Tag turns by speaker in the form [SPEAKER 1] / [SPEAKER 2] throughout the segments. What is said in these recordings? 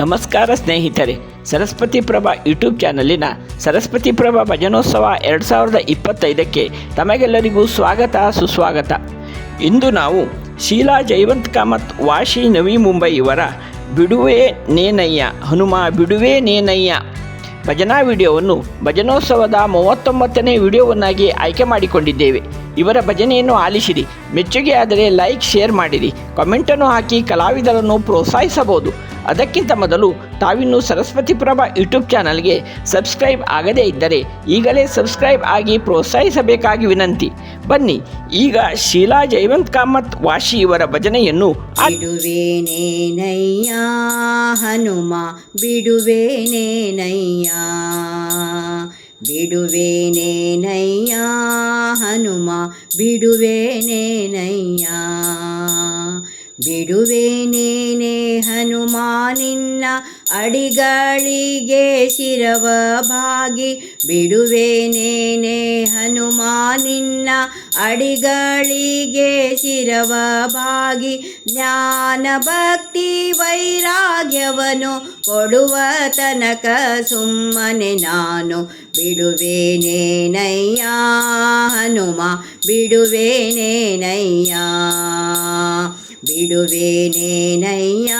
[SPEAKER 1] ನಮಸ್ಕಾರ ಸ್ನೇಹಿತರೆ, ಸರಸ್ವತಿ ಪ್ರಭಾ ಯೂಟ್ಯೂಬ್ ಚಾನಲಿನ ಸರಸ್ವತಿ ಪ್ರಭಾ ಭಜನೋತ್ಸವ ಎರಡು ಸಾವಿರದ ಇಪ್ಪತ್ತೈದಕ್ಕೆ ತಮಗೆಲ್ಲರಿಗೂ ಸ್ವಾಗತ, ಸುಸ್ವಾಗತ. ಇಂದು ನಾವು ಶೀಲಾ ಜೈವಂತ್ ಕಾಮತ್ ವಾಶಿ ನವಿ ಮುಂಬೈ ಇವರ ಬಿಡುವೆ ನೇನಯ್ಯ, ಹನುಮ ಬಿಡುವೆ ನೇನಯ್ಯ ಭಜನಾ ವಿಡಿಯೋವನ್ನು ಭಜನೋತ್ಸವದ ಮೂವತ್ತೊಂಬತ್ತನೇ ವಿಡಿಯೋವನ್ನಾಗಿ ಆಯ್ಕೆ ಮಾಡಿಕೊಂಡಿದ್ದೇವೆ. ಇವರ ಭಜನೆಯನ್ನು ಆಲಿಸಿರಿ, ಮೆಚ್ಚುಗೆ ಆದರೆ ಲೈಕ್, ಶೇರ್ ಮಾಡಿರಿ, ಕಾಮೆಂಟನ್ನು ಹಾಕಿ ಕಲಾವಿದರನ್ನು ಪ್ರೋತ್ಸಾಹಿಸಬಹುದು. ಅದಕ್ಕಿಂತ ಮೊದಲು ತಾವಿನ್ನು ಸರಸ್ವತಿ ಪ್ರಭಾ ಯೂಟ್ಯೂಬ್ ಚಾನಲ್ಗೆ ಸಬ್ಸ್ಕ್ರೈಬ್ ಆಗದೇ ಇದ್ದರೆ ಈಗಲೇ ಸಬ್ಸ್ಕ್ರೈಬ್ ಆಗಿ ಪ್ರೋತ್ಸಾಹಿಸಬೇಕಾಗಿ ವಿನಂತಿ. ಬನ್ನಿ, ಈಗ ಶೀಲಾ ಜೈವಂತ್ ಕಾಮತ್ ವಾಶಿ ಇವರ ಭಜನೆಯನ್ನು
[SPEAKER 2] ಬಿಡುವೇನೇನಯ್ಯ ಹನುಮ ಬಿಡುವೇನೇನಯ್ಯ ಬಿಡುವೇನೇನಯ್ಯ ಹನುಮ ಬಿಡುವೇನೇನಯ್ಯ ಬಿಡುವೇನೇನೆ ಹನುಮ ನಿನ್ನ ಅಡಿಗಳಿಗೆ ಶಿರವ ಭಾಗಿ, ಬಿಡುವೆನೇನೆ ಹನುಮಾನಿನ್ನ ಅಡಿಗಳಿಗೆ ಶಿರವ ಭಾಗಿ, ಜ್ಞಾನ ಭಕ್ತಿ ವೈರಾಗ್ಯವನು ಕೊಡುವ ತನಕ ಸುಮ್ಮನೆ ನಾನು ಬಿಡುವೇನೇನಯ್ಯ, ಹನುಮ, ಬಿಡುವೇನೇನಯ್ಯ ಬಿಡುವೇನೇನಯ್ಯ.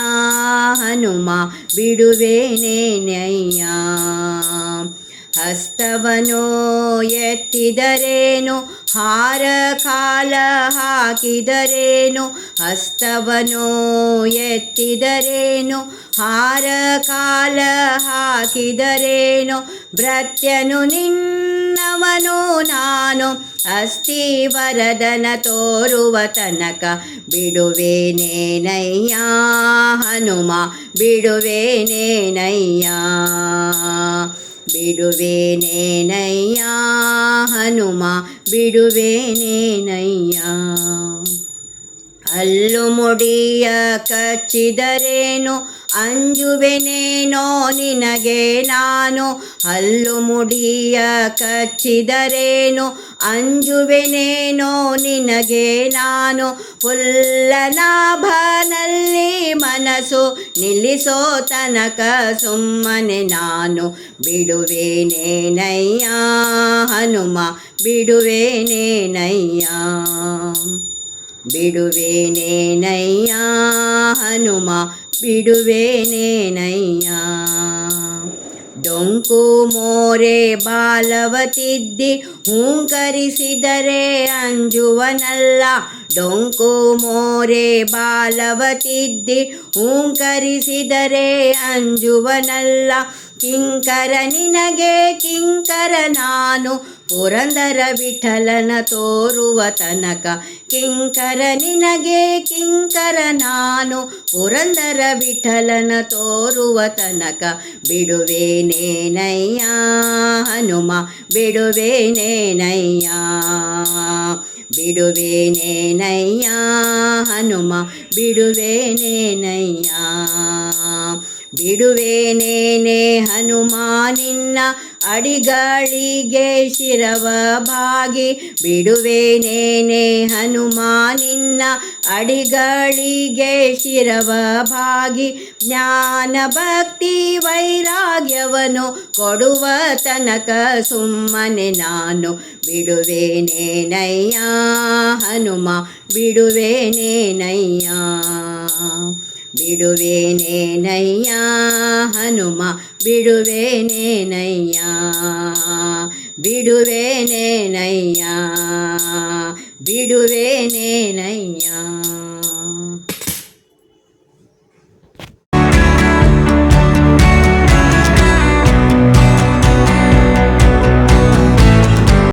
[SPEAKER 2] ಹನುಮ ಬಿಡುವೇನೇನಯ್ಯ ಹಸ್ತವನೋ ಎತ್ತಿದರೇನು? ಹಾರ ಕಾಲ ಹಾಕಿದರೇನು? ಹಸ್ತವನೋ ಎತ್ತಿದರೇನು? ಹಾರ ಕಾಲ ಹಾಕಿದರೇನು? ಭೃತ್ಯನು ನಿನ್ನವನು ನಾನು. ಅಸ್ಥಿವರದನ ತೋರುವ ತನಕ ಬಿಡುವೇನೇನಯ್ಯ ಹನುಮ ಬಿಡುವೇನೇನಯ್ಯ ಬಿಡುವೇನೇನಯ್ಯ ಹನುಮ ಬಿಡುವೇನೇನಯ್ಯ ಅಲ್ಲು ಮುಡಿಯ ಕಚ್ಚಿದರೇನು ಅಂಜುವೆನೇನೋ ನಿನಗೆ ನಾನು ಹಲ್ಲು ಮುಡಿಯ ಕಚ್ಚಿದರೇನು? ಅಂಜುವೆನೇನೋ ನಿನಗೆ ನಾನು ಪುಲ್ಲನಾಭನಲ್ಲಿ ಮನಸ್ಸು ನಿಲ್ಲಿಸೋ ತನಕ ಸುಮ್ಮನೆ ನಾನು ಬಿಡುವೇನೇನಯ್ಯ ಹನುಮ ಬಿಡುವೇನೇನಯ್ಯ ಬಿಡುವೇನೇನಯ್ಯ ಹನುಮ ಬಿಡುವೇನೇನಯ್ಯ ಡೊಂಕು ಮೋರೆ ಬಾಲವತಿದ್ದಿ, ಹೂಂಕರಿಸಿದರೆ ಅಂಜುವನಲ್ಲ. ಡೊಂಕು ಮೋರೆ ಬಾಲವತಿದ್ದಿ, ಹೂಂಕರಿಸಿದರೆ ಅಂಜುವನಲ್ಲ. ಕಿಂಕರ ನಿನಗೆ, ಕಿಂಕರ ನಾನು ಪುರಂದರ ವಿಠಲನ ತೋರುವ ತನಕ ಕಿಂಕರ ನಿನಗೆ, ಕಿಂಕರ ನಾನು. ಪುರಂದರ ವಿಠಲನ ತೋರುವ ತನಕ ಬಿಡುವೇನೇನಯ್ಯ ಹನುಮ. ಬಿಡುವೇನೇನಯ್ಯ ಬಿಡುವೇನೇನಯ್ಯ ಹನುಮ. ಬಿಡುವೇನೇನಯ್ಯ ಬಿಡುವೇನೇನೆ ಹನುಮ. ನಿನ್ನ ಅಡಿಗಳಿಗೆ ಶಿರವ ಭಾಗಿ ಬಿಡುವೇನೇನೆ ಹನುಮ ನಿನ್ನ ಅಡಿಗಳಿಗೆ ಶಿರವ ಭಾಗಿ ಜ್ಞಾನ ಭಕ್ತಿ ವೈರಾಗ್ಯವನು ಕೊಡುವ ತನಕ ಸುಮ್ಮನೆ ನಾನು. ಬಿಡುವೇನೇನಯ್ಯ ಹನುಮ ಬಿಡುವೇನೇನಯ್ಯ ಬಿಡುವೇನೇನಯ್ಯ ಹನುಮ ಬಿಡುವೇನೇನಯ್ಯ ಬಿಡುವೇನೇನಯ್ಯ ಬಿಡುವೇನೇನಯ್ಯ